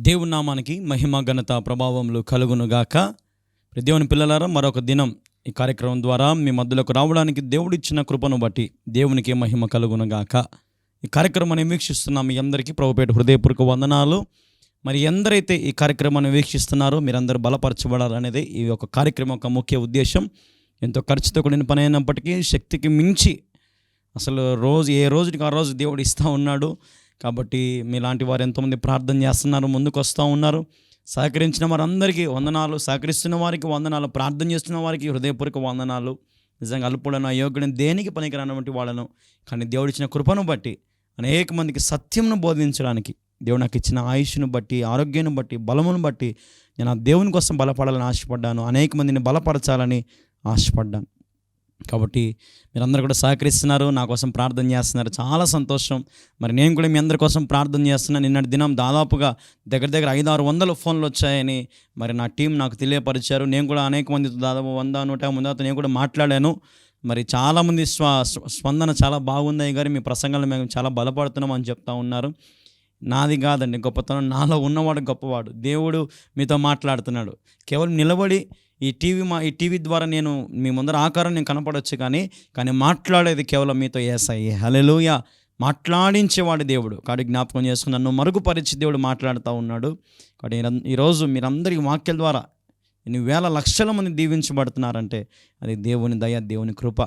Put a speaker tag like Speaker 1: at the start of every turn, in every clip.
Speaker 1: దేవుని నామానికి మహిమ ఘనత ప్రభావంలో కలుగునుగాక. దేవుని పిల్లలారా మరొక దినం ఈ కార్యక్రమం ద్వారా మీ మధ్యలోకి రావడానికి దేవుడిచ్చిన కృపను బట్టి దేవునికి మహిమ కలుగునుగాక. ఈ కార్యక్రమాన్ని వీక్షిస్తున్న మీ అందరికీ ప్రభుపేట హృదయపూర్వక వందనాలు. మరి ఎందరైతే ఈ కార్యక్రమాన్ని వీక్షిస్తున్నారో మీరందరూ బలపరచబడాలనేది ఈ యొక్క కార్యక్రమం యొక్క ముఖ్య ఉద్దేశం. ఎంతో ఖర్చుతో కూడిన పని అయినప్పటికీ శక్తికి మించి అసలు రోజు ఏ రోజుకి ఆ రోజు దేవుడు ఇస్తూ ఉన్నాడు. కాబట్టి మీలాంటి వారు ఎంతోమంది ప్రార్థన చేస్తున్నారు ముందుకు వస్తూ ఉన్నారు. సహకరించిన వారందరికీ వందనాలు. సహకరిస్తున్న వారికి వందనాలు. ప్రార్థన చేస్తున్న వారికి హృదయపూర్వక వందనాలు. నిజంగా అల్పుడను అయోగ్యుడని దేనికి పనికిరానటువంటి వాళ్ళను. కానీ దేవుడు ఇచ్చిన కృపను బట్టి అనేక మందికి సత్యంను బోధించడానికి దేవుడు నాకు ఇచ్చిన ఆయుష్ను బట్టి ఆరోగ్యాన్ని బట్టి బలమును బట్టి నేను ఆ దేవుని కోసం బలపడాలని ఆశపడ్డాను. అనేక మందిని బలపరచాలని ఆశపడ్డాను. కాబట్టి మీరందరూ కూడా సహకరిస్తున్నారు నా కోసం ప్రార్థన చేస్తున్నారు. చాలా సంతోషం. మరి నేను కూడా మీ అందరి కోసం ప్రార్థన చేస్తున్నాను నిన్నటి దినం దాదాపుగా దగ్గర దగ్గర ఐదు ఆరు వందల ఫోన్లు వచ్చాయని మరి నా టీం నాకు తెలియపరిచారు. నేను కూడా అనేక మందితో దాదాపు వంద నూట యాభై నేను కూడా మాట్లాడాను. మరి చాలామంది స్వ స్వ- స్పందన చాలా బాగుంది గారు. మీ ప్రసంగాలు మేము చాలా బలపడుతున్నాం అని చెప్తా ఉన్నారు. నాది కాదండి గొప్పతనం. నాలో ఉన్నవాడు గొప్పవాడు. దేవుడు మీతో మాట్లాడుతున్నాడు. కేవలం నిలబడి ఈ టీవీ మా ఈ టీవీ ద్వారా నేను మీ ముందర ఆకారం నేను కనపడవచ్చు కానీ కానీ మాట్లాడేది కేవలం మీతో ఏసై హలెలుయ మాట్లాడించేవాడు దేవుడు. కాడి జ్ఞాపకం చేసుకుని నన్ను మరుగుపరిచి దేవుడు మాట్లాడుతూ ఉన్నాడు. కాబట్టి ఈరోజు మీరందరికీ వాక్యాల ద్వారా ఇన్ని వేల లక్షల మంది దీవించబడుతున్నారంటే అది దేవుని దయ దేవుని కృప.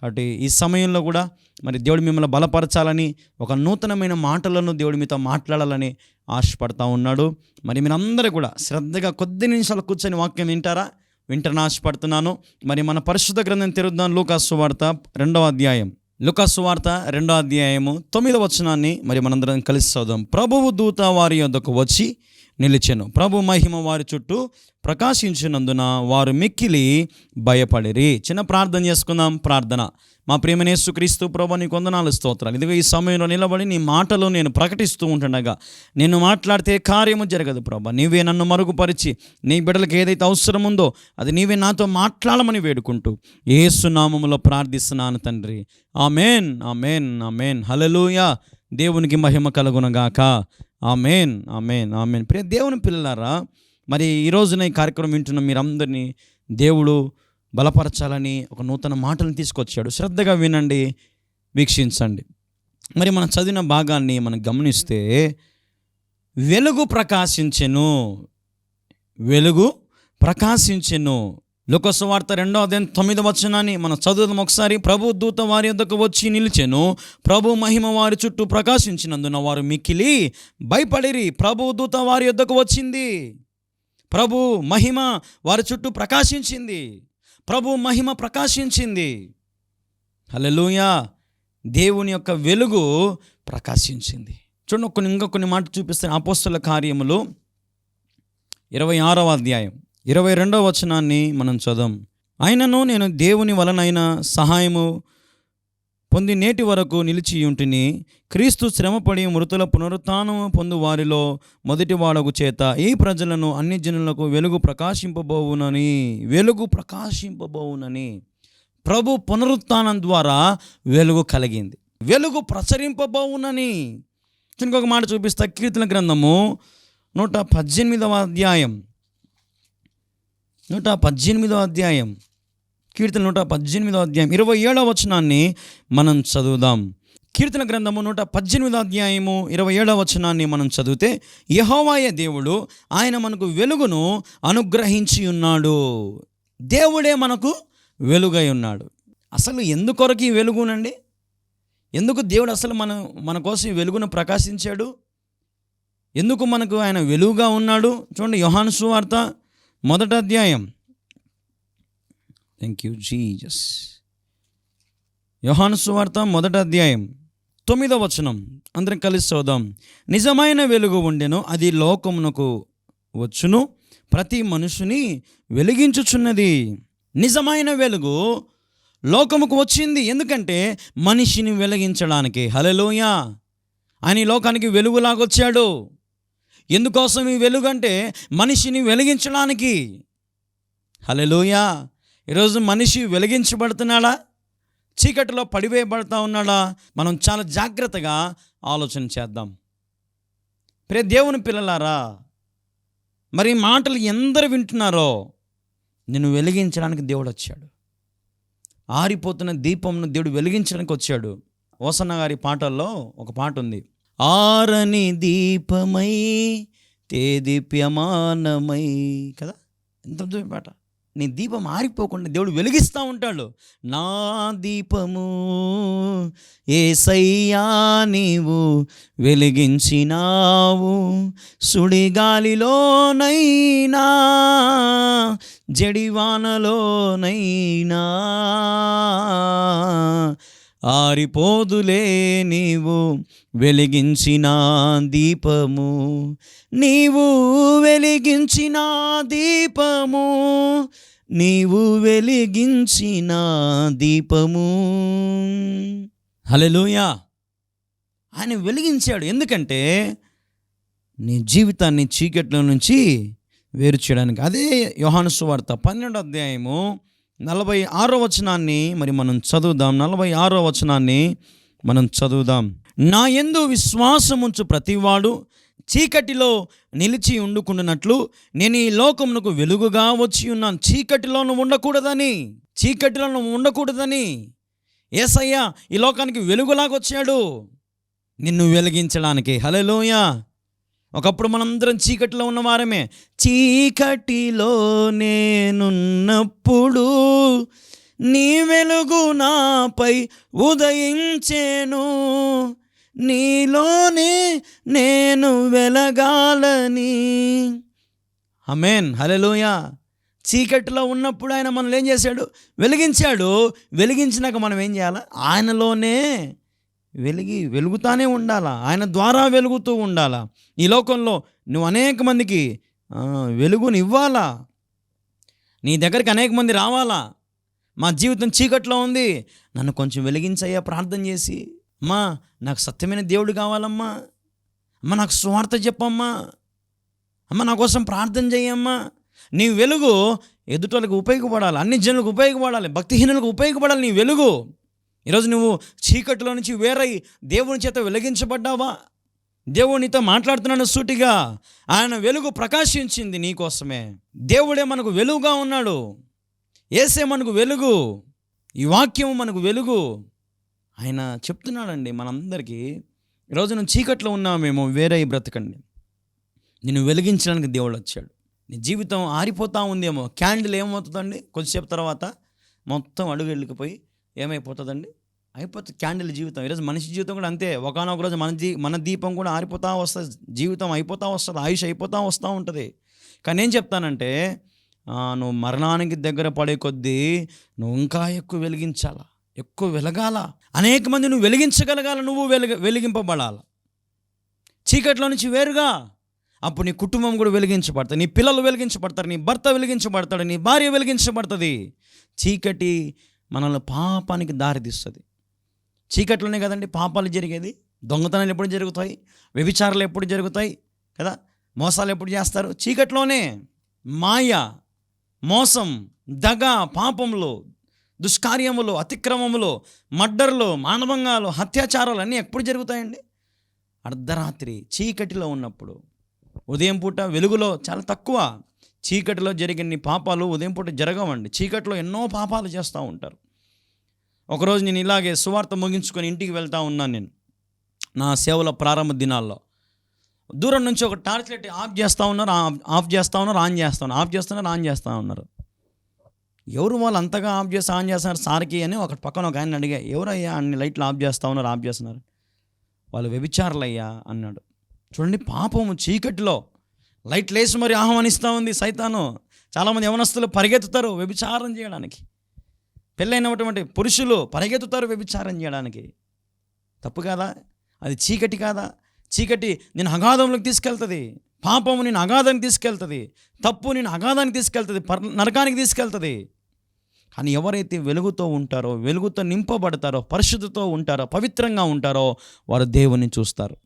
Speaker 1: కాబట్టి ఈ సమయంలో కూడా మరి దేవుడు మిమ్మల్ని బలపరచాలని ఒక నూతనమైన మాటలను దేవుడు మీతో మాట్లాడాలని ఆశపడతా ఉన్నాడు. మరి మీరందరూ కూడా శ్రద్ధగా కొద్ది నిమిషాలు కూర్చొని వాక్యం వింటారా? వింటారని ఆశపడుతున్నాను మరి మన పరిశుద్ధ గ్రంథం తెరుద్దాం. లూకాసు వార్త రెండవ అధ్యాయం. లుకాసు వార్త రెండో అధ్యాయము తొమ్మిదవ వచనాన్ని మరి మనందరం కలిసి చదుదాం ప్రభువు దూత వారి యొద్దకు వచ్చి నిలిచెను. ప్రభు మహిమ వారి చుట్టూ ప్రకాశించినందున వారు మిక్కిలి భయపడిరి. చిన్న ప్రార్థన చేసుకుందాం. ప్రార్థన. మా ప్రియమనేసు క్రీస్తు ప్రభు నీ కొందనాలు స్తోత్రాలు. ఇదిగో ఈ సమయంలో నిలబడి నీ మాటలు నేను ప్రకటిస్తూ ఉంటుండగా నేను మాట్లాడితే కార్యము జరగదు ప్రభా. నీవే నన్ను మరుగుపరిచి నీ బిడ్డలకు ఏదైతే అవసరం ఉందో అది నీవే నాతో మాట్లాడమని వేడుకుంటూ ఏసు నామములో ప్రార్థిస్తున్నాను తండ్రి. Amen amen amen. హలలుయా దేవునికి మహిమ కలుగునగాక. Amen amen amen. ప్రియ దేవుని పిల్లలారా మరి ఈ రోజున ఈ కార్యక్రమం వింటున్న మీరందరినీ దేవుడు బలపరచాలని ఒక నూతన మాటలను తీసుకొచ్చాడు. శ్రద్ధగా వినండి వీక్షించండి. మరి మనం చదివిన భాగాన్ని మనం గమనిస్తే వెలుగు ప్రకాశించెను వెలుగు ప్రకాశించెను. లోకసువార్త రెండో అధ్యాయం తొమ్మిది వచనాన్ని మనం చదువుదాం ఒకసారి. ప్రభు దూత వారి యొద్దకు వచ్చి నిలిచెను. ప్రభు మహిమ వారి చుట్టూ ప్రకాశించినందున వారు మిక్కిలి భయపడిరి. ప్రభు దూత వారి యొద్దకు వచ్చింది. ప్రభు మహిమ వారి చుట్టూ ప్రకాశించింది. ప్రభు మహిమ ప్రకాశించింది. హల్లెలూయా! దేవుని యొక్క వెలుగు ప్రకాశించింది. చూడండి కొన్ని ఇంకా కొన్ని మాట చూపిస్తాను. అపోస్తుల కార్యములు ఇరవై ఆరవ అధ్యాయం. ఇరవై రెండవ వచనాన్ని మనం చదవం అయినను నేను దేవుని వలనైన సహాయము పొంది నేటి వరకు నిలిచి ఉంటిని క్రీస్తు శ్రమపడి మృతుల పునరుత్థానము పొందు వారిలో మొదటి వాడకు చేత ఈ ప్రజలను అన్ని జనులకు వెలుగు ప్రకాశింపబోవునని వెలుగు ప్రకాశింపబోవునని ప్రభు పునరుత్నం ద్వారా వెలుగు కలిగింది. వెలుగు ప్రసరింపబోవునని. ఇంకొక మాట చూపిస్తా కీర్తన గ్రంథము నూట పద్దెనిమిదవ అధ్యాయం. నూట పద్దెనిమిదో అధ్యాయం. కీర్తన నూట పద్దెనిమిదో అధ్యాయం. ఇరవై ఏడవ వచనాన్ని మనం చదువుదాం. కీర్తన గ్రంథము నూట పద్దెనిమిదో అధ్యాయము ఇరవై ఏడవ వచనాన్ని మనం చదివితే యహోవాయ దేవుడు ఆయన మనకు వెలుగును అనుగ్రహించి ఉన్నాడు. దేవుడే మనకు వెలుగై ఉన్నాడు. అసలు ఎందుకొరకు ఈ వెలుగునండి? ఎందుకు దేవుడు అసలు మన మన కోసం వెలుగును ప్రకాశించాడు? ఎందుకు మనకు ఆయన వెలుగుగా ఉన్నాడు? చూడండి యోహాను సువార్త మొదట అధ్యాయం. థ్యాంక్ యూ జీజస్ యోహాను సువార్త మొదట అధ్యాయం తొమ్మిదో వచనం. అందరం కలిసి చూద్దాం నిజమైన వెలుగు ఉండెను అది లోకమునకు వచ్చును ప్రతి మనుషుని వెలిగించుచున్నది. నిజమైన వెలుగు లోకముకు వచ్చింది. ఎందుకంటే మనిషిని వెలిగించడానికి. హలలోయ ఆయన లోకానికి వెలుగులాగొచ్చాడు. ఎందుకోసం ఈ వెలుగంటే మనిషిని వెలిగించడానికి? హలోయా ఈరోజు మనిషి వెలిగించబడుతున్నాడా? చీకటిలో పడివేయబడతా ఉన్నాడా? మనం చాలా జాగ్రత్తగా ఆలోచన చేద్దాం. ప్రే దేవుని పిల్లలారా మరి మాటలు ఎందరు వింటున్నారో నిన్ను వెలిగించడానికి దేవుడు వచ్చాడు. ఆరిపోతున్న దీపంను దేవుడు వెలిగించడానికి వచ్చాడు. ఓసన్న గారి పాటల్లో ఒక పాట ఉంది. ఆరని దీపమై తేదీప్యమానమై కదా? ఎంత అర్థమైన పాట. నీ దీపం ఆరిపోకుండా దేవుడు వెలిగిస్తూ ఉంటాడు. నా దీపము ఏసయ్యా నీవు వెలిగించినావు. సుడిగాలిలోనైనా జడివానలోనైనా ఆరిపోదులే నీవు వెలిగించిన దీపము. నీవు వెలిగించిన దీపము. నీవు వెలిగించిన దీపము. హల్లెలూయా. ఆయన వెలిగించాడు. ఎందుకంటే నీ జీవితాన్ని చీకట్లో నుంచి వేరు చేయడానికి. అదే యోహాను సువార్త పన్నెండు అధ్యాయము నలభై ఆరో వచనాన్ని మరి మనం చదువుదాం. నలభై ఆరో వచనాన్ని మనం చదువుదాం. నా ఎందు విశ్వాసముంచు ప్రతివాడు చీకటిలో నిలిచి ఉండుకుంటున్నట్లు నేను ఈ లోకమునకు వెలుగుగా వచ్చి ఉన్నాను. చీకటిలో నువ్వు ఉండకూడదని చీకటిలో నువ్వు ఉండకూడదని ఏసయ్య ఈ లోకానికి వెలుగులాగా వచ్చాడు. నిన్ను వెలిగించడానికి. హలోయ ఒకప్పుడు మనందరం చీకటిలో ఉన్నవారమే చీకటిలో నేనున్నప్పుడు నీ వెలుగు నాపై ఉదయించేను. నీలోనే నేను వెలగాలని. అమేన్ హలోయ చీకటిలో ఉన్నప్పుడు ఆయన మనల్ని ఏం చేశాడు? వెలిగించాడు. వెలిగించినాక మనం ఏం చేయాలి? ఆయనలోనే వెలిగి వెలుగుతానే ఉండాలా? ఆయన ద్వారా వెలుగుతూ ఉండాలా? ఈ లోకంలో నువ్వు అనేక మందికి వెలుగుని ఇవ్వాలా నీ దగ్గరికి అనేక మంది రావాలా? మా జీవితం చీకట్లో ఉంది. నన్ను కొంచెం వెలిగించయ్యా ప్రార్థన చేసి. అమ్మా నాకు సత్యమైన దేవుడు కావాలమ్మా. అమ్మ నాకు స్వార్థ చెప్పమ్మా. అమ్మ నా కోసం ప్రార్థన చేయమ్మా నీ వెలుగు ఎదుటోళ్ళకి ఉపయోగపడాలి అన్ని జనులకు ఉపయోగపడాలి భక్తిహీనులకు ఉపయోగపడాలి నీ వెలుగు. ఈరోజు నువ్వు చీకటిలో నుంచి వేరై దేవుని చేత వెలిగించబడ్డావా? దేవుడు నీతో మాట్లాడుతున్నాడు సూటిగా. ఆయన వెలుగు ప్రకాశించింది నీకోసమే. దేవుడే మనకు వెలుగుగా ఉన్నాడు. ఏసే మనకు వెలుగు. ఈ వాక్యం మనకు వెలుగు. ఆయన చెప్తున్నాడండి మనందరికీ ఈరోజు నువ్వు చీకట్లో ఉన్నామేమో వేరే బ్రతకండి. నిన్ను వెలిగించడానికి దేవుడు వచ్చాడు. నీ జీవితం ఆరిపోతా ఉందేమో. క్యాండిల్ ఏమవుతుందండి? కొద్దిసేపు తర్వాత మొత్తం అడుగు వెళ్ళిపోయి ఏమైపోతుందండి? అయిపోతుంది. క్యాండిల్ జీవితం. ఈరోజు మనిషి జీవితం కూడా అంతే. ఒకనొక రోజు మన జీ మన దీపం కూడా ఆరిపోతూ వస్తుంది. జీవితం అయిపోతూ వస్తుంది. ఆయుష్ అయిపోతూ వస్తూ ఉంటుంది. కానీ ఏం చెప్తానంటే నువ్వు మరణానికి దగ్గర పడే కొద్దీ నువ్వు ఇంకా ఎక్కువ వెలిగించాలా? ఎక్కువ వెలగాల? అనేక మంది నువ్వు వెలిగించగలగాల? నువ్వు వెలిగ వెలిగింపబడాల? చీకట్లో నుంచి వేరుగా? అప్పుడు నీ కుటుంబం కూడా వెలిగించబడుతుంది. నీ పిల్లలు వెలిగించబడతారు. నీ భర్త వెలిగించబడతాడు. నీ భార్య వెలిగించబడుతుంది. చీకటి మనల్ని పాపానికి దారితీస్తుంది. చీకట్లోనే కదండి పాపాలు జరిగేది. దొంగతనాలు ఎప్పుడు జరుగుతాయి? వ్యభిచారాలు ఎప్పుడు జరుగుతాయి? కదా? మోసాలు ఎప్పుడు చేస్తారు? చీకట్లోనే మాయ మోసం దగ పాపములు దుష్కార్యములు అతిక్రమములు మడ్డర్లు మానవంగాలు హత్యాచారాలు అన్నీ ఎప్పుడు జరుగుతాయండి? అర్ధరాత్రి చీకటిలో ఉన్నప్పుడు. ఉదయం పూట వెలుగులో చాలా తక్కువ చీకటిలో జరిగిన పాపాలు ఉదయం పూట జరగవండి. చీకటిలో ఎన్నో పాపాలు చేస్తూ ఉంటారు. ఒకరోజు నేను ఇలాగే సువార్త ముగించుకొని ఇంటికి వెళ్తూ ఉన్నాను నేను. నా సేవల ప్రారంభ దినాల్లో. దూరం నుంచి ఒక టార్చ్ లైట్ ఆఫ్ చేస్తూ ఉన్నారు. ఆ- ఆఫ్ చేస్తూ ఉన్నారు ఆన్ చేస్తూ ఉన్నారు. ఆఫ్ చేస్తున్నారు ఆన్ చేస్తూ ఉన్నారు. ఎవరు వాళ్ళు అంతగా ఆఫ్ చేసి ఆన్ చేస్తున్నారు? సార్కి అని ఒక పక్కన ఒక ఆయన అడిగా ఎవరయ్యా అన్ని లైట్లు ఆఫ్ చేస్తూ ఉన్నారు ఆఫ్ చేస్తున్నారు? వాళ్ళు వ్యభిచారులయ్యా అన్నాడు. చూడండి పాపము చీకటిలో. లైట్ లేసి మరి ఆహ్వానిస్తూ ఉంది సైతాను. చాలామంది యవనస్తులు పరిగెత్తుతారు వ్యభిచారం చేయడానికి. పెళ్ళైనటువంటి పురుషులు పరిగెత్తుతారు వ్యభిచారం చేయడానికి. తప్పు కాదా? అది చీకటి కాదా? చీకటి నేను అగాధంలోకి తీసుకెళ్తుంది. పాపము నేను అగాధానికి తీసుకెళ్తుంది. తప్పు నేను అగాధానికి తీసుకెళ్తుంది. పర్ నరకానికి తీసుకెళ్తుంది. కానీ ఎవరైతే వెలుగుతో ఉంటారో వెలుగుతో నింపబడతారో పరిశుద్ధతో ఉంటారో పవిత్రంగా ఉంటారో వారు దేవుని చూస్తారు.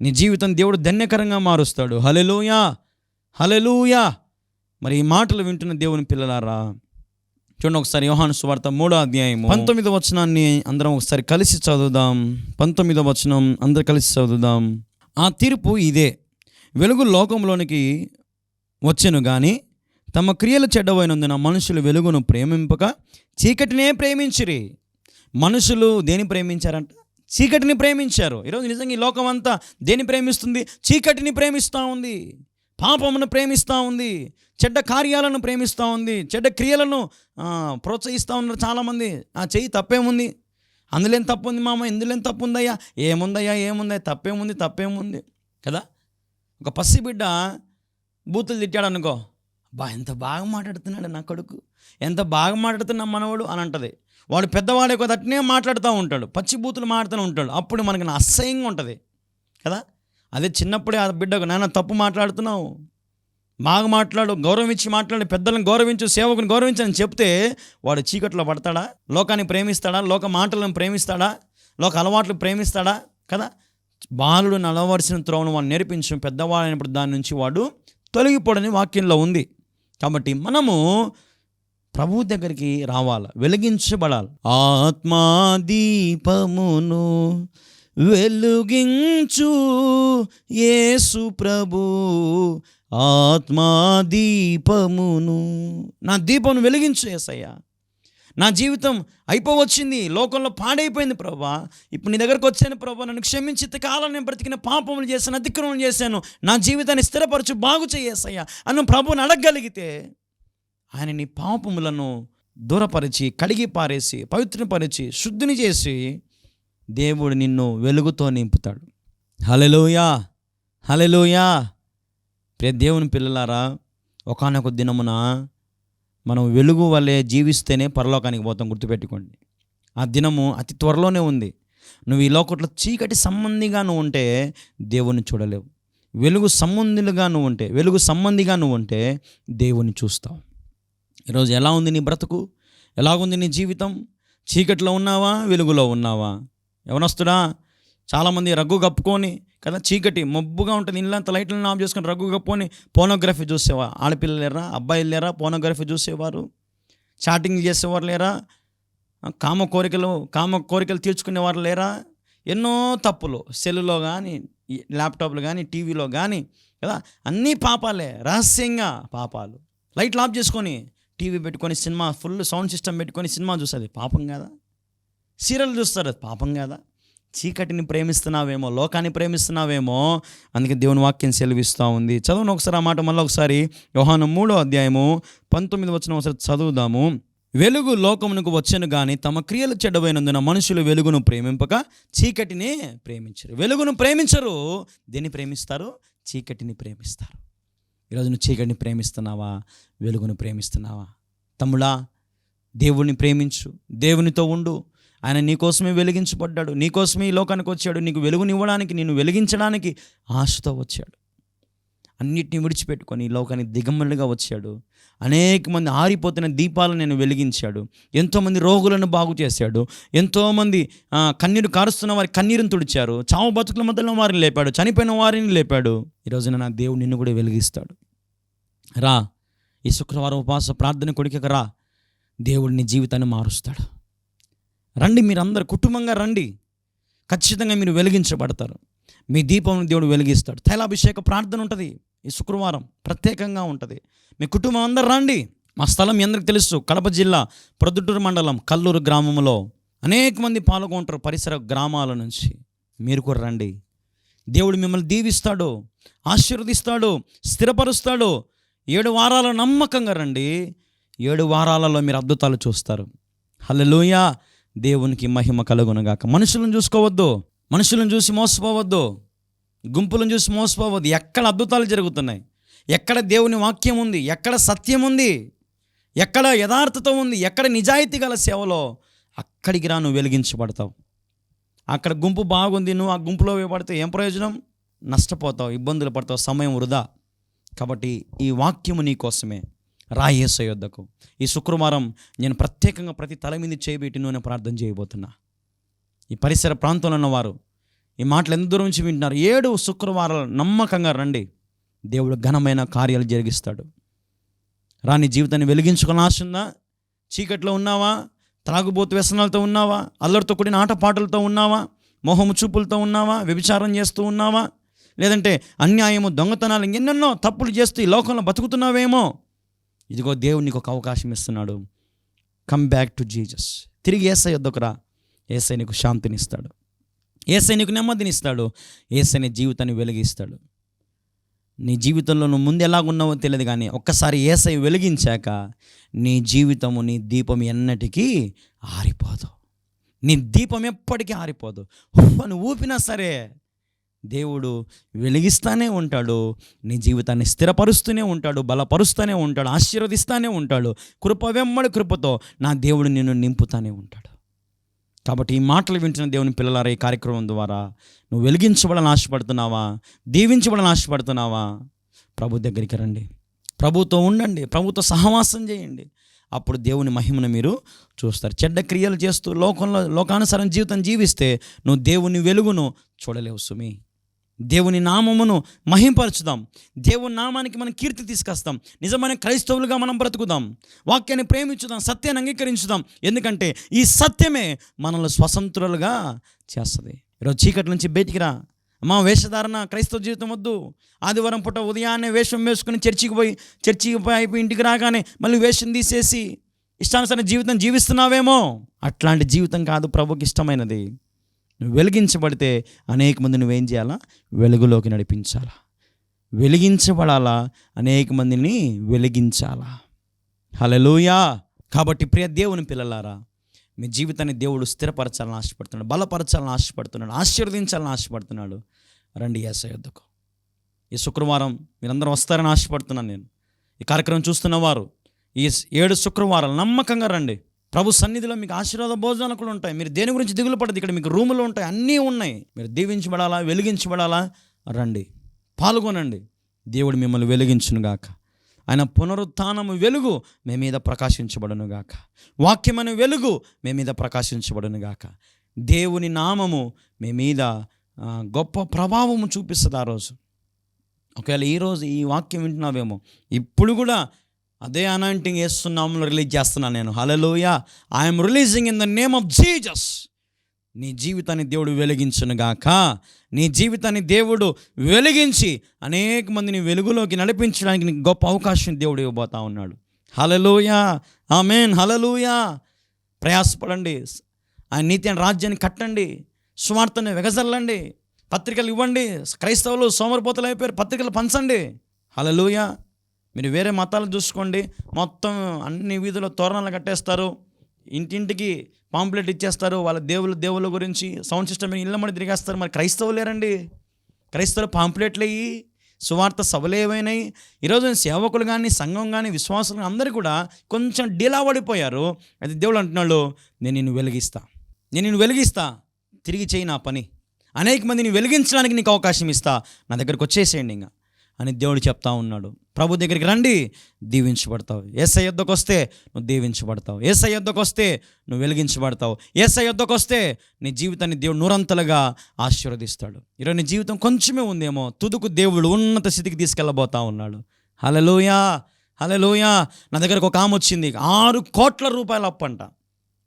Speaker 1: నీ జీవితం దేవుడు ధన్యకరంగా మారుస్తాడు. హలెలూయా హలెలూయా మరి ఈ మాటలు వింటున్న దేవుని పిల్లలారా చూడండి ఒకసారి యోహాను సువార్త మూడో అధ్యాయము. పంతొమ్మిదో వచనాన్ని అందరం ఒకసారి కలిసి చదువుదాం. పంతొమ్మిదో వచనం అందరు కలిసి చదువుదాం. ఆ తీర్పు ఇదే. వెలుగు లోకంలోనికి వచ్చెను కానీ తమ క్రియలు చెడ్డవైనందున మనుషులు వెలుగును ప్రేమింపక చీకటినే ప్రేమించిరి. మనుషులు దేని ప్రేమించారంట? చీకటిని ప్రేమించారు. ఈరోజు నిజంగా ఈ లోకం అంతా దేన్ని ప్రేమిస్తుంది? చీకటిని ప్రేమిస్తూ ఉంది. పాపమును ప్రేమిస్తూ ఉంది. చెడ్డ కార్యాలను ప్రేమిస్తూ ఉంది. చెడ్డ క్రియలను ప్రోత్సహిస్తూ ఉన్నారు చాలామంది. ఆ చెయ్యి తప్పేముంది? అందులో ఏం తప్పు ఉంది మామ? ఇందులో ఏం తప్పు ఉందయ్యా ఏముందయ్యా? ఏముందయ్యా తప్పేముంది? తప్పేముంది? కదా? ఒక పసిబిడ్డ బూతులు తిట్టాడు అనుకో బా ఎంత బాగా మాట్లాడుతున్నాడు నా కొడుకు. ఎంత బాగా మాట్లాడుతున్నా మనవాడు అని అంటది. వాడు పెద్దవాడే కొద్ది అట్నే మాట్లాడుతూ ఉంటాడు. పచ్చి బూతులు మాడుతూనే ఉంటాడు. అప్పుడు మనకి నా అసహ్యంగా ఉంటుంది. కదా? అదే చిన్నప్పుడే ఆ బిడ్డకు నాన్న తప్పు మాట్లాడుతున్నావు. బాగా మాట్లాడు గౌరవించి మాట్లాడు పెద్దలను గౌరవించు సేవకుని గౌరవించని చెప్తే వాడు చీకట్లో పడతాడా? లోకాన్ని ప్రేమిస్తాడా? లోక మాటలను ప్రేమిస్తాడా? లోక అలవాట్లు ప్రేమిస్తాడా? కదా? బాలుడు నడవలసిన త్రోవను వాడు నేర్పించు. పెద్దవాడైనప్పుడు దాని నుంచి వాడు తొలగిపోడని వాక్యంలో ఉంది. కాబట్టి మనము ప్రభు దగ్గరికి రావాలి వెలిగించబడాలి. ఆత్మా దీపమును వెలుగించు యేసు ప్రభు ఆత్మా దీపమును నా దీపమును వెలిగించు ఏసయ్యా. నా జీవితం అయిపోవచ్చింది లోకంలో పాడైపోయింది ప్రభా. ఇప్పుడు నీ దగ్గరకు వచ్చాను ప్రభా నన్ను క్షమించి కాలం నేను బ్రతికిన పాపములు చేశాను అతిక్రమం చేశాను. నా జీవితాన్ని స్థిరపరచు బాగు చేయేసయ్యా అని ప్రభుని అడగగలిగితే ఆయన నీ పాపములను దూరపరిచి కడిగి పారేసి పవిత్రపరిచి శుద్ధిని చేసి దేవుడు నిన్ను వెలుగుతో నింపుతాడు. హలెలోయా హలెలోయా ప్రియ దేవుని పిల్లలారా ఒకానొక దినమున మనం వెలుగు వల్లే జీవిస్తేనే పరలోకానికి పోతాం గుర్తుపెట్టుకోండి. ఆ దినము అతి త్వరలోనే ఉంది. నువ్వు ఈ లోకట్లో చీకటి సంబంధిగా నువ్వు ఉంటే దేవుని చూడలేవు. వెలుగు సంబంధులుగా నువ్వు ఉంటే వెలుగు సంబంధిగా నువ్వు ఉంటే దేవుని చూస్తావు. ఈరోజు ఎలా ఉంది నీ బ్రతుకు? ఎలాగుంది నీ జీవితం? చీకట్లో ఉన్నావా? వెలుగులో ఉన్నావా? ఎవనొస్తుడా చాలామంది రగ్గు కప్పుకొని కదా చీకటి మబ్బుగా ఉంటుంది. ఇల్లంతా లైట్లను ఆఫ్ చేసుకొని రగ్గు కప్పుకొని పోనోగ్రఫీ చూసేవా? ఆడపిల్లలు లేరా? అబ్బాయిలు లేరా? పోనోగ్రఫీ చూసేవారు? చాటింగ్ చేసేవారు లేరా? కామ కోరికలు కామ కోరికలు తీర్చుకునేవారు లేరా? ఎన్నో తప్పులు. సెల్లులో కానీ ల్యాప్టాప్లో కానీ టీవీలో కానీ కదా అన్నీ పాపాలే రహస్యంగా పాపాలు. లైట్లు ఆఫ్ చేసుకొని టీవీ పెట్టుకొని సినిమా ఫుల్ సౌండ్ సిస్టమ్ పెట్టుకొని సినిమా చూస్తుంది పాపం కదా? సీరియల్ చూస్తారు అది. పాపం కదా? చీకటిని ప్రేమిస్తున్నావేమో లోకాన్ని ప్రేమిస్తున్నావేమో అందుకే దేవుని వాక్యం సెలవిస్తూ ఉంది. చదువును ఒకసారి ఆ మాట మళ్ళీ ఒకసారి యోహాను మూడో అధ్యాయము పంతొమ్మిది వచ్చిన ఒకసారి చదువుదాము. వెలుగు లోకమునకు వచ్చను కానీ తమ క్రియలు చెడ్డవైనందున మనుషులు వెలుగును ప్రేమింపక చీకటిని ప్రేమించరు. వెలుగును ప్రేమించరు. దేన్ని ప్రేమిస్తారు? చీకటిని ప్రేమిస్తారు. ఈరోజు నువ్వు చీకటిని ప్రేమిస్తున్నావా? వెలుగును ప్రేమిస్తున్నావా? తమ్ముడా దేవుణ్ణి ప్రేమించు దేవునితో ఉండు. ఆయన నీకోసమే వెలిగించబడ్డాడు నీకోసమే ఈ లోకానికి వచ్చాడు నీకు వెలుగునివ్వడానికి నిన్ను వెలిగించడానికి ఆశతో వచ్చాడు. అన్నిటిని విడిచిపెట్టుకొని ఈ లోకానికి దిగమ్మలుగా వచ్చాడు. అనేక మంది ఆరిపోతున్న దీపాలను నేను వెలిగించాడు. ఎంతోమంది రోగులను బాగు చేశాడు. ఎంతోమంది కన్నీరు కారుస్తున్న వారి కన్నీరుని తుడిచారు. చావు బతుకుల మధ్యలో వారిని లేపాడు చనిపోయిన వారిని లేపాడు. ఈరోజున నా దేవుడు నిన్ను కూడా వెలిగిస్తాడు. రా ఈ శుక్రవారం ఉపవాస ప్రార్థన కొడికి రా. దేవుడు నీ జీవితాన్ని మారుస్తాడు. రండి మీరందరు కుటుంబంగా రండి. ఖచ్చితంగా మీరు వెలిగించబడతారు. మీ దీపం దేవుడు వెలిగిస్తాడు. తైలాభిషేక ప్రార్థన ఉంటుంది. ఈ శుక్రవారం ప్రత్యేకంగా ఉంటుంది. మీ కుటుంబం అందరు రండి. మా స్థలం మీ అందరికి తెలుసు. కడప జిల్లా ప్రొద్దుటూరు మండలం కల్లూరు గ్రామంలో అనేక మంది పాల్గొంటారు పరిసర గ్రామాల నుంచి. మీరు కూడా రండి. దేవుడు మిమ్మల్ని దీవిస్తాడు ఆశీర్వదిస్తాడు స్థిరపరుస్తాడు ఏడు వారాల నమ్మకంగా రండి. ఏడు వారాలలో మీరు అద్భుతాలు చూస్తారు. హలలోయ దేవునికి మహిమ కలుగునగాక. మనుషులను చూసుకోవద్దు. మనుషులను చూసి మోసపోవద్దు. గుంపులను చూసి మోసపోవద్దు. ఎక్కడ అద్భుతాలు జరుగుతున్నాయి? ఎక్కడ దేవుని వాక్యం ఉంది? ఎక్కడ సత్యం ఉంది? ఎక్కడ యథార్థత ఉంది? ఎక్కడ నిజాయితీ గల సేవలో? అక్కడికి రా నువ్వు వెలిగించబడతావు. అక్కడ గుంపు బాగుంది. నువ్వు ఆ గుంపులో పడితే ఏం ప్రయోజనం? నష్టపోతావు. ఇబ్బందులు పడతావు. సమయం వృధా. కాబట్టి ఈ వాక్యము నీ కోసమే. రాయేస యొద్దకు ఈ శుక్రవారం నేను ప్రత్యేకంగా ప్రతి తల మీద చేయబెట్టి నేను ప్రార్థన చేయబోతున్నా. ఈ పరిసర ప్రాంతంలో ఉన్నవారు ఈ మాటలు ఎంత దూరం నుంచి వింటున్నారు? ఏడు శుక్రవారాలు నమ్మకంగా రండి. దేవుడు ఘనమైన కార్యాలు జరిగిస్తాడు. రాని జీవితాన్ని వెలిగించుకుని ఆశ ఉందా? చీకట్లో ఉన్నావా? త్రాగుబోతు వ్యసనాలతో ఉన్నావా? అల్లరితో కూడిన ఆటపాటలతో ఉన్నావా? మొహము చూపులతో ఉన్నావా? వ్యభిచారం చేస్తూ ఉన్నావా? లేదంటే అన్యాయము దొంగతనాలు ఎన్నెన్నో తప్పులు చేస్తూ ఈ లోకంలో బతుకుతున్నావేమో? ఇదిగో దేవుడు నీకు ఒక అవకాశం ఇస్తున్నాడు. కమ్ బ్యాక్ టు జీజస్ తిరిగి ఏసై వద్దకు రా. ఏసై నీకు శాంతినిస్తాడు. ఏసై నీకు నెమ్మదినిస్తాడు. ఏసై నీ జీవితాన్ని వెలిగిస్తాడు. నీ జీవితంలో నువ్వు ముందు ఎలాగున్నావో తెలియదు కానీ ఒక్కసారి ఏసై వెలిగించాక నీ జీవితము నీ దీపం ఎన్నటికీ ఆరిపోదు. నీ దీపం ఎప్పటికీ ఆరిపోదు. అని ఊపినా సరే దేవుడు వెలిగిస్తూనే ఉంటాడు నీ జీవితాన్ని స్థిరపరుస్తూనే ఉంటాడు బలపరుస్తూనే ఉంటాడు ఆశీర్వదిస్తూనే ఉంటాడు కృప వెమ్మడి కృపతో నా దేవుడు నిన్ను నింపుతానే ఉంటాడు. కాబట్టి ఈ మాటలు వింటున్న దేవుని పిల్లలారా ఈ కార్యక్రమం ద్వారా నువ్వు వెలిగించబడని ఆశపడుతున్నావా? దీవించబడని ఆశపడుతున్నావా? ప్రభు దగ్గరికి రండి. ప్రభుతో ఉండండి. ప్రభుతో సహవాసం చేయండి. అప్పుడు దేవుని మహిమను మీరు చూస్తారు. చెడ్డ క్రియలు చేస్తూ లోకంలో లోకానుసారం జీవితం జీవిస్తే నువ్వు దేవుని వెలుగును చూడలేవు సుమి. దేవుని నామమును మహింపరచుదాం. దేవుని నామానికి మనం కీర్తి తీసుకొస్తాం. నిజమైన క్రైస్తవులుగా మనం బ్రతుకుదాం. వాక్యాన్ని ప్రేమించుదాం. సత్యాన్ని అంగీకరించుదాం. ఎందుకంటే ఈ సత్యమే మనల్ని స్వతంత్రులుగా చేస్తుంది. ఈరోజు చీకటి నుంచి బయటికి రా. మా వేషధారణ క్రైస్తవ జీవితం వద్దు. ఆదివారం పూట ఉదయాన్నే వేషం వేసుకుని చర్చికి పోయి చర్చికి పోయి అయిపోయి ఇంటికి రాగానే మళ్ళీ వేషం తీసేసి ఇష్టానుసారి జీవితం జీవిస్తున్నావేమో? అట్లాంటి జీవితం కాదు ప్రభుకి ఇష్టమైనది. నువ్వు వెలిగించబడితే అనేక మంది నువ్వేం చేయాలా? వెలుగులోకి నడిపించాలా. వెలిగించబడాలా? అనేక మందిని వెలిగించాలా. హలలోయా కాబట్టి ప్రియ దేవుని పిల్లలారా మీ జీవితాన్ని దేవుడు స్థిరపరచాలని ఆశపడుతున్నాడు బలపరచాలని ఆశపడుతున్నాడు ఆశీర్వదించాలని ఆశపడుతున్నాడు. రండి ఏసై వద్దకు ఈ శుక్రవారం మీరందరూ వస్తారని ఆశపడుతున్నాను నేను. ఈ కార్యక్రమం చూస్తున్న వారు ఈ ఏడు శుక్రవారాలు నమ్మకంగా రండి. ప్రభు సన్నిధిలో మీకు ఆశీర్వాద భోజనాలు కూడా ఉంటాయి. మీరు దేని గురించి దిగులు పడదు ఇక్కడ మీకు రూములు ఉంటాయి. అన్నీ ఉన్నాయి. మీరు దీవించబడాలా వెలిగించబడాలా రండి. పాల్గొనండి. దేవుడు మిమ్మల్ని వెలిగించునుగాక ఆయన పునరుత్నము వెలుగు మీ మీద ప్రకాశించబడునుగాక వాక్యమైన వెలుగు మీ మీద ప్రకాశించబడునుగాక దేవుని నామము మీ మీద గొప్ప ప్రభావము చూపిస్తుంది ఆ రోజు. ఒకవేళ ఈరోజు ఈ వాక్యం వింటున్నావేమో ఇప్పుడు కూడా అదే అనాయింటింగ్ వేస్తున్నాము రిలీజ్ చేస్తున్నాను నేను. హలలోయ I'm releasing in the name of Jesus నీ జీవితాన్ని దేవుడు వెలిగించునుగాక నీ జీవితాన్ని దేవుడు వెలిగించి అనేక మందిని వెలుగులోకి నడిపించడానికి నీకు గొప్ప అవకాశం దేవుడు ఇవ్వబోతా ఉన్నాడు. హలలోయ ఆమెన్ హలలోయ ప్రయాసపడండి. ఆయన నీతి రాజ్యాన్ని కట్టండి. స్వార్థని వెగజల్లండి. పత్రికలు ఇవ్వండి. క్రైస్తవులు సోమరిపోతలు అయిపోయారు. పత్రికలు పంచండి. హలలోయ మీరు వేరే మతాలు చూసుకోండి. మొత్తం అన్ని వీధుల్లో తోరణాలు కట్టేస్తారు. ఇంటింటికి పాంప్లెట్ ఇచ్చేస్తారు. వాళ్ళ దేవుళ్ళ దేవుళ్ళ గురించి సౌండ్ సిస్టమ్ ఇళ్ళ మడి తిరిగేస్తారు. మరి క్రైస్తవులు లేరండి. క్రైస్తవులు పాంప్లెట్లు అయ్యి సువార్త సభలు ఏవైనాయి. ఈరోజు సేవకులు కానీ సంఘం కానీ విశ్వాసులు కానీ అందరూ కూడా కొంచెం డీలా పడిపోయారు. అయితే దేవుడు అంటున్నాడు నేను నిన్ను వెలిగిస్తా. నేను నిన్ను వెలిగిస్తా. తిరిగి చేయి నా పని. అనేక మందిని వెలిగించడానికి నీకు అవకాశం ఇస్తా. నా దగ్గరకు వచ్చేసేయండి ఇంకా. అని దేవుడు చెప్తా ఉన్నాడు. ప్రభు దగ్గరికి రండి దీవించబడతావు. ఏసై యుద్ధకు వస్తే నువ్వు దీవించబడతావు. ఏసై యుద్ధకు వస్తే నువ్వు వెలిగించబడతావు. ఏసై యుద్ధకు వస్తే నీ జీవితాన్ని దేవుడు నూరంతలుగా ఆశీర్వదిస్తాడు. ఈరోజు నీ జీవితం కొంచెమే ఉందేమో తుదుకు దేవుడు ఉన్నత స్థితికి తీసుకెళ్ళబోతా ఉన్నాడు. హలలోయా హలలోయా నా దగ్గరకు ఒక ఆమె వచ్చింది. ఆరు కోట్ల రూపాయల అప్పు అంట.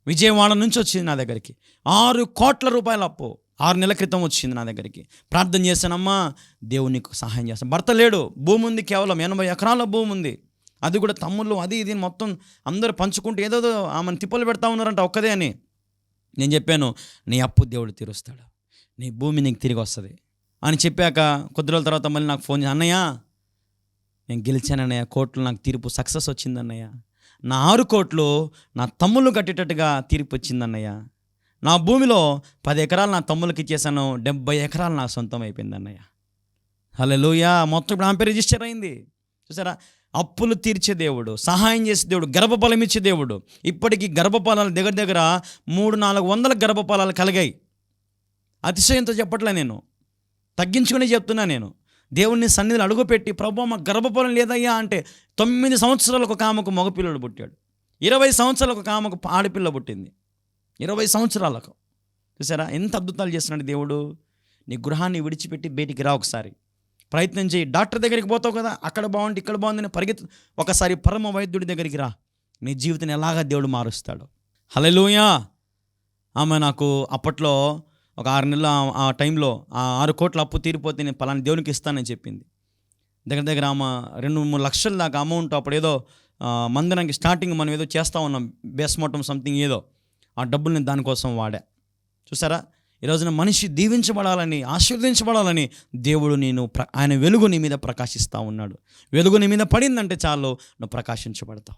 Speaker 1: విజయవాడ నుంచి వచ్చింది నా దగ్గరికి. ఆరు కోట్ల రూపాయల అప్పు. ఆరు నెలల క్రితం వచ్చింది నా దగ్గరికి. ప్రార్థన చేశానమ్మా దేవుడు నీకు సహాయం చేస్తాను భర్త లేడు భూమి ఉంది కేవలం ఎనభై ఎకరాల భూమి ఉంది. అది కూడా తమ్ముళ్ళు అది ఇది మొత్తం అందరూ పంచుకుంటూ ఏదో ఆమెను తిప్పలు పెడతా ఉన్నారంట ఒక్కదే అని. నేను చెప్పాను నీ అప్పు దేవుడు తీరుస్తాడు. నీ భూమి నీకు తిరిగి వస్తుంది. అని చెప్పాక కొద్ది రోజుల తర్వాత మళ్ళీ నాకు ఫోన్ చేసి అన్నయ్య నేను గెలిచానన్నయ్య కోర్టులో నాకు తీర్పు సక్సెస్ వచ్చిందన్నయ్య నా ఆరు కోట్లు నా తమ్ముళ్ళు కట్టేటట్టుగా తీర్పు వచ్చిందన్నయ్య నా భూమిలో పది ఎకరాలు నా తమ్ముళ్ళకి ఇచ్చేసాను డెబ్బై ఎకరాలు నా సొంతం అయిపోయింది అన్నయ్య హలో మొత్తం ఇప్పుడు ఆమె రిజిస్టర్ అయింది. చూసారా? అప్పులు తీర్చే దేవుడు సహాయం చేసే దేవుడు గర్భఫలం ఇచ్చే దేవుడు. ఇప్పటికీ గర్భఫలాలు దగ్గర దగ్గర మూడు నాలుగు వందల గర్భఫలాలు కలిగాయి. అతిశయంతో చెప్పట్లే నేను. తగ్గించుకుని చెప్తున్నా నేను. దేవుడిని సన్నిధిలో అడుగుపెట్టి ప్రభు మా గర్భఫలం లేదయ్యా అంటే తొమ్మిది సంవత్సరాలకు ఒక ఆమెకు మగపిల్లడు పుట్టాడు. ఇరవై సంవత్సరాలకు ఒక ఆమెకు ఆడపిల్ల పుట్టింది. ఇరవై సంవత్సరాలకు. చూసారా ఎంత అద్భుతాలు చేస్తున్నాడు దేవుడు. నీ గృహాన్ని విడిచిపెట్టి బయటికి రా ఒకసారి. ప్రయత్నం చేయి. డాక్టర్ దగ్గరికి పోతావు కదా? అక్కడ బాగుంది ఇక్కడ బాగుందని పరిగెత్తు ఒకసారి పరమ వైద్యుడి దగ్గరికి రా. నీ జీవితాన్ని ఎలాగా దేవుడు మారుస్తాడు. హలలోయా ఆమె నాకు అప్పట్లో ఒక ఆరు నెలల ఆ- టైంలో ఆ ఆరు కోట్ల అప్పు తీరిపోతే నేను పలానా దేవునికి ఇస్తానని చెప్పింది. దగ్గర దగ్గర ఆమె రెండు మూడు లక్షల దాకా అమౌంట్ అప్పుడు ఏదో మందిరానికి స్టార్టింగ్ మనం ఏదో చేస్తూ ఉన్నాం. బేస్మోటం సంథింగ్ ఏదో. ఆ డబ్బులు నేను దానికోసం వాడా. చూసారా? ఈ రోజున మనిషి దీవించబడాలని ఆశీర్వదించబడాలని దేవుడు నేను ప్ర ఆయన వెలుగు నీ మీద ప్రకాశిస్తూ ఉన్నాడు. వెలుగు నీ మీద పడిందంటే చాలు నువ్వు ప్రకాశించబడతావు.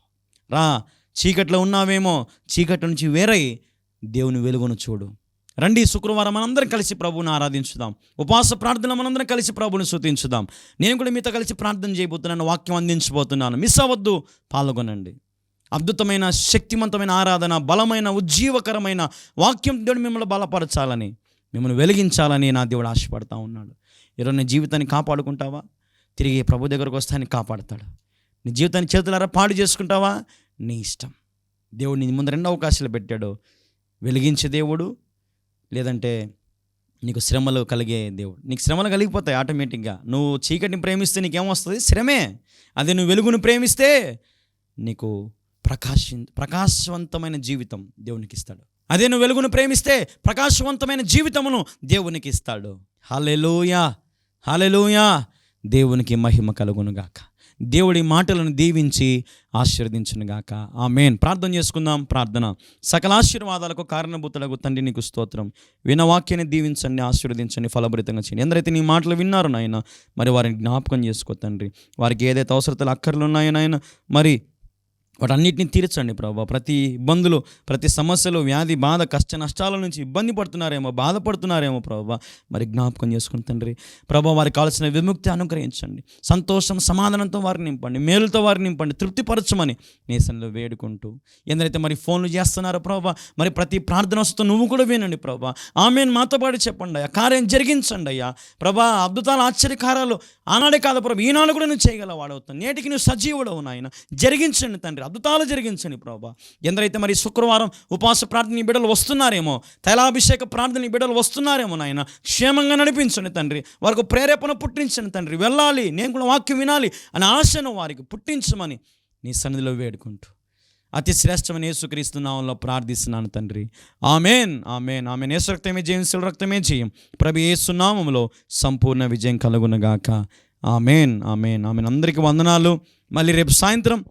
Speaker 1: రా చీకట్లో ఉన్నావేమో చీకటి నుంచి వేరై దేవుని వెలుగును చూడు. రండి శుక్రవారం మనందరం కలిసి ప్రభువుని ఆరాధించుదాం. ఉపవాస ప్రార్థన మనందరం కలిసి ప్రభువుని స్తుతించుదాం. నేను కూడా మీతో కలిసి ప్రార్థన చేయబోతున్నాను వాక్యం అందించబోతున్నాను. మిస్ అవ్వద్దు పాల్గొనండి. అద్భుతమైన శక్తివంతమైన ఆరాధన బలమైన ఉజ్జీవకరమైన వాక్యం దేవుడు మిమ్మల్ని బలపరచాలని మిమ్మల్ని వెలిగించాలని నా దేవుడు ఆశపడతా ఉన్నాడు. ఈరోజు నీ జీవితాన్ని కాపాడుకుంటావా? తిరిగి ప్రభు దగ్గరకు వస్తాన్ని కాపాడతాడు. నీ జీవితాన్ని చేతులారా పాడు చేసుకుంటావా? నీ ఇష్టం. దేవుడు నీ ముందు రెండు అవకాశాలు పెట్టాడు. వెలిగించే దేవుడు లేదంటే నీకు శ్రమలు కలిగే దేవుడు. నీకు శ్రమలు కలిగిపోతాయి ఆటోమేటిక్గా. నువ్వు చీకటిని ప్రేమిస్తే నీకేమొస్తుంది శ్రమే. అదే నువ్వు వెలుగును ప్రేమిస్తే నీకు ప్రకాశి ప్రకాశవంతమైన జీవితం దేవునికి ఇస్తాడు అదే నువ్వు వెలుగును ప్రేమిస్తే ప్రకాశవంతమైన జీవితమును దేవునికి ఇస్తాడు హలెలూయా హలెలూయా దేవునికి మహిమ కలుగునుగాక. దేవుడి మాటలను దీవించి ఆశీర్వదించునుగాక. ఆ మెయిన్ ప్రార్థన చేసుకుందాం ప్రార్థన. సకల ఆశీర్వాదాలకు కారణభూతులకు తండ్రి నీకు స్తోత్రం. వినవాక్యాన్ని దీవించండి ఆశీర్వదించండి ఫలభరితంగా చేయండి. ఎందరైతే నీ మాటలు విన్నారు నాయన మరి వారిని జ్ఞాపకం చేసుకో తండ్రి. వారికి ఏదైతే అవసరతలు అక్కర్లు ఉన్నాయో నాయన మరి వాటన్నిటిని తీర్చండి ప్రభా. ప్రతి ఇబ్బందులు ప్రతి సమస్యలు వ్యాధి బాధ కష్ట నష్టాల నుంచి ఇబ్బంది పడుతున్నారేమో బాధపడుతున్నారేమో ప్రభా. మరి జ్ఞాపకం చేసుకుని తండ్రి ప్రభా వారికి కావాల్సిన విముక్తి అనుగ్రహించండి. సంతోషం సమాధానంతో వారిని నింపండి మేలుతో వారిని నింపండి తృప్తిపరచమని నేసంలో వేడుకుంటూ. ఎందరైతే మరి ఫోన్లు చేస్తున్నారో ప్రభా మరి ప్రతి ప్రార్థన వస్తూ నువ్వు కూడా వినండి ప్రభా. ఆమెను మాతో పాటు చెప్పండి అయ్యా. కార్యం జరిగించండి అయ్యా. ప్రభా అద్భుతాలు ఆశ్చర్యకారాలు ఆనాడే కాదు ప్రభా ఈనాడు కూడా నువ్వు చేయగల వాడవుతావు నేటికి నువ్వు సజీవుడవు నాయన. జరిగించండి తండ్రి. అద్భుతాలు జరిగించండి ప్రభా. ఎందరైతే మరి శుక్రవారం ఉపవాస ప్రార్థన బిడ్డలు వస్తున్నారేమో తైలాభిషేక ప్రార్థన బిడ్డలు వస్తున్నారేమో నాయన క్షేమంగా నడిపించండి తండ్రి. వారికి ప్రేరేపణ పుట్టించండి తండ్రి. వెళ్ళాలి నేను కూడా వాక్యం వినాలి అనే ఆశను వారికి పుట్టించమని నీ సన్నిధిలో వేడుకుంటూ అతి శ్రేష్టమైన యేసుక్రీస్తునామంలో ప్రార్థిస్తున్నాను తండ్రి. Amen amen amen. యేసు రక్తమే జయం శిల రక్తమే జయం ప్రభు యేసు సంపూర్ణ విజయం కలుగునగాక ఆమెన్ ఆమెన్ ఆమెన్. అందరికీ వందనాలు. మళ్ళీ రేపు సాయంత్రం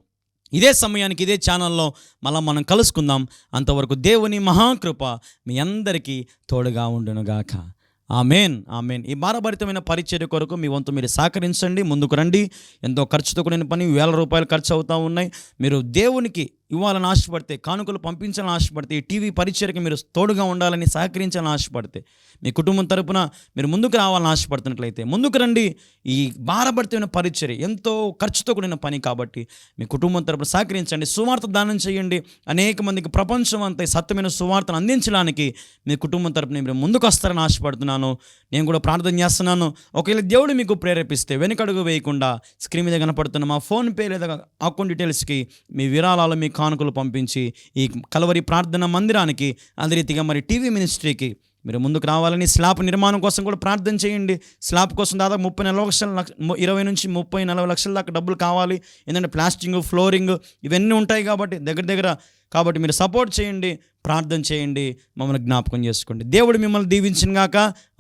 Speaker 1: ఇదే సమయానికి ఇదే ఛానల్లో మళ్ళీ మనం కలుసుకుందాం. అంతవరకు దేవుని మహాకృప మీ అందరికీ తోడుగా ఉండునుగాక. Amen amen. ఈ భారభరితమైన పరిచర్య కొరకు మీ వంతు మీరు సహకరించండి ముందుకు రండి. ఎంతో ఖర్చుతో కూడిన పని వేల రూపాయలు ఖర్చు అవుతూ ఉన్నాయి. మీరు దేవునికి ఇవ్వాలని ఆశపడితే కానుకలు పంపించాలని ఆశపడితే ఈ టీవీ పరిచయకి మీరు తోడుగా ఉండాలని సహకరించాలని ఆశపడితే మీ కుటుంబం తరపున మీరు ముందుకు రావాలని ఆశపడుతున్నట్లయితే ముందుకు రండి. ఈ భారపడితమైన పరిచర్య ఎంతో ఖర్చుతో కూడిన పని కాబట్టి మీ కుటుంబం తరపున సహకరించండి. సువార్త దానం చేయండి. అనేక మందికి ప్రపంచం అంతా సత్యమైన సువార్తను అందించడానికి మీ కుటుంబం తరపున మీరు ముందుకు వస్తారని ఆశపడుతున్నాను. నేను కూడా ప్రార్థన చేస్తున్నాను. ఒకవేళ దేవుడు మీకు ప్రేరేపిస్తే వెనుకడుగు వేయకుండా స్క్రీన్ మీద కనపడుతున్న మా ఫోన్పే లేదా అకౌంట్ డీటెయిల్స్కి మీ విరాళాలు మీ కానుకలు పంపించి ఈ కలవరి ప్రార్థన మందిరానికి అదే రీతిగా మరి టీవీ మినిస్ట్రీకి మీరు ముందుకు రావాలని స్లాబ్ నిర్మాణం కోసం కూడా ప్రార్థన చేయండి. స్లాబ్ కోసం దాదాపు ముప్పై నలభై లక్షల ఇరవై నుంచి ముప్పై నలభై లక్షల దాకా డబ్బులు కావాలి. ఎందుకంటే ప్లాస్టింగ్ ఫ్లోరింగ్ ఇవన్నీ ఉంటాయి కాబట్టి దగ్గర దగ్గర కాబట్టి మీరు సపోర్ట్ చేయండి ప్రార్థన చేయండి మమ్మల్ని జ్ఞాపకం చేసుకోండి. దేవుడు మిమ్మల్ని దీవించిన గాక.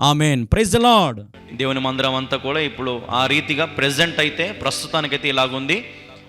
Speaker 1: ఆమెన్. ప్రైజ్ ద లార్డ్ దేవుని మందిరం అంతా కూడా ఇప్పుడు ఆ రీతిగా ప్రెజెంట్ అయితే ప్రస్తుతానికైతే ఇలాగుంది.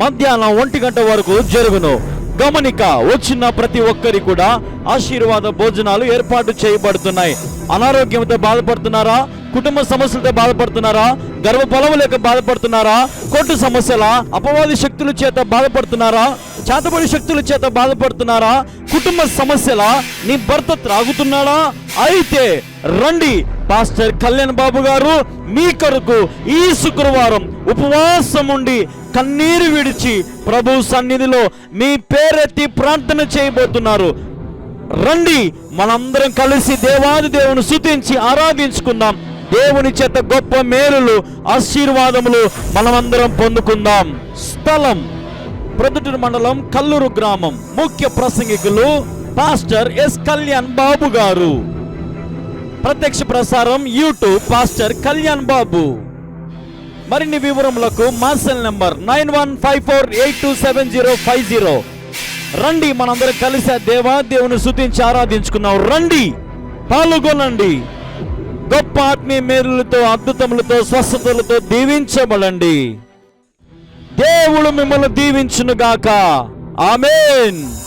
Speaker 2: మధ్యాహ్నం ఒంటి గంట వరకు జరుగును. గమనిక వచ్చిన ప్రతి ఒక్కరి కూడా ఆశీర్వాద భోజనాలు ఏర్పాటు చేయబడుతున్నాయి. అనారోగ్యంతో బాధపడుతున్నారా? కుటుంబ సమస్యలతో బాధపడుతున్నారా? గర్భఫలం లేక బాధపడుతున్నారా? కోర్టు సమస్యల అపవాది శక్తుల చేత బాధపడుతున్నారా? చేతబడి శక్తుల చేత బాధపడుతున్నారా? కుటుంబ సమస్యల నీ భర్త త్రాగుతున్నాడా? అయితే రండి పాస్టర్ కళ్యాణ్ బాబు గారు మీ కొరకు ఈ శుక్రవారం ఉపవాసం ఉండి కన్నీరు విడిచి ప్రభు సన్నిధిలో మీ పేరెత్తి ప్రార్థన చేయబోతున్నారు. రండి మనందరం కలిసి దేవాది దేవుని శుతించి ఆరాధించుకుందాం. దేవుని చేత గొప్ప మేలులు ఆశీర్వాదములు మనమందరం పొందుకుందాం. స్థలం ప్రొద్దుటూరు మండలం కల్లూరు గ్రామం. ముఖ్య ప్రసంగికులు పాస్టర్ ఎస్ కళ్యాణ్ బాబు గారు. ప్రత్యక్ష ప్రసారం యూట్యూబ్ పాస్టర్ కళ్యాణ్ బాబు. మరిన్ని వివరములకు మా cell number nine one five four eight two seven zero five zero. రండి మనందరం కలిసి దేవా దేవుని శుతించి ఆరాధించుకున్నాం రండి పాల్గొనండి. గొప్ప ఆత్మీయ మేలులతో అద్భుతములతో స్వస్థతలతో దీవించబడండి. దేవుడు మిమ్మల్ని దీవించునుగాక. ఆమెన్.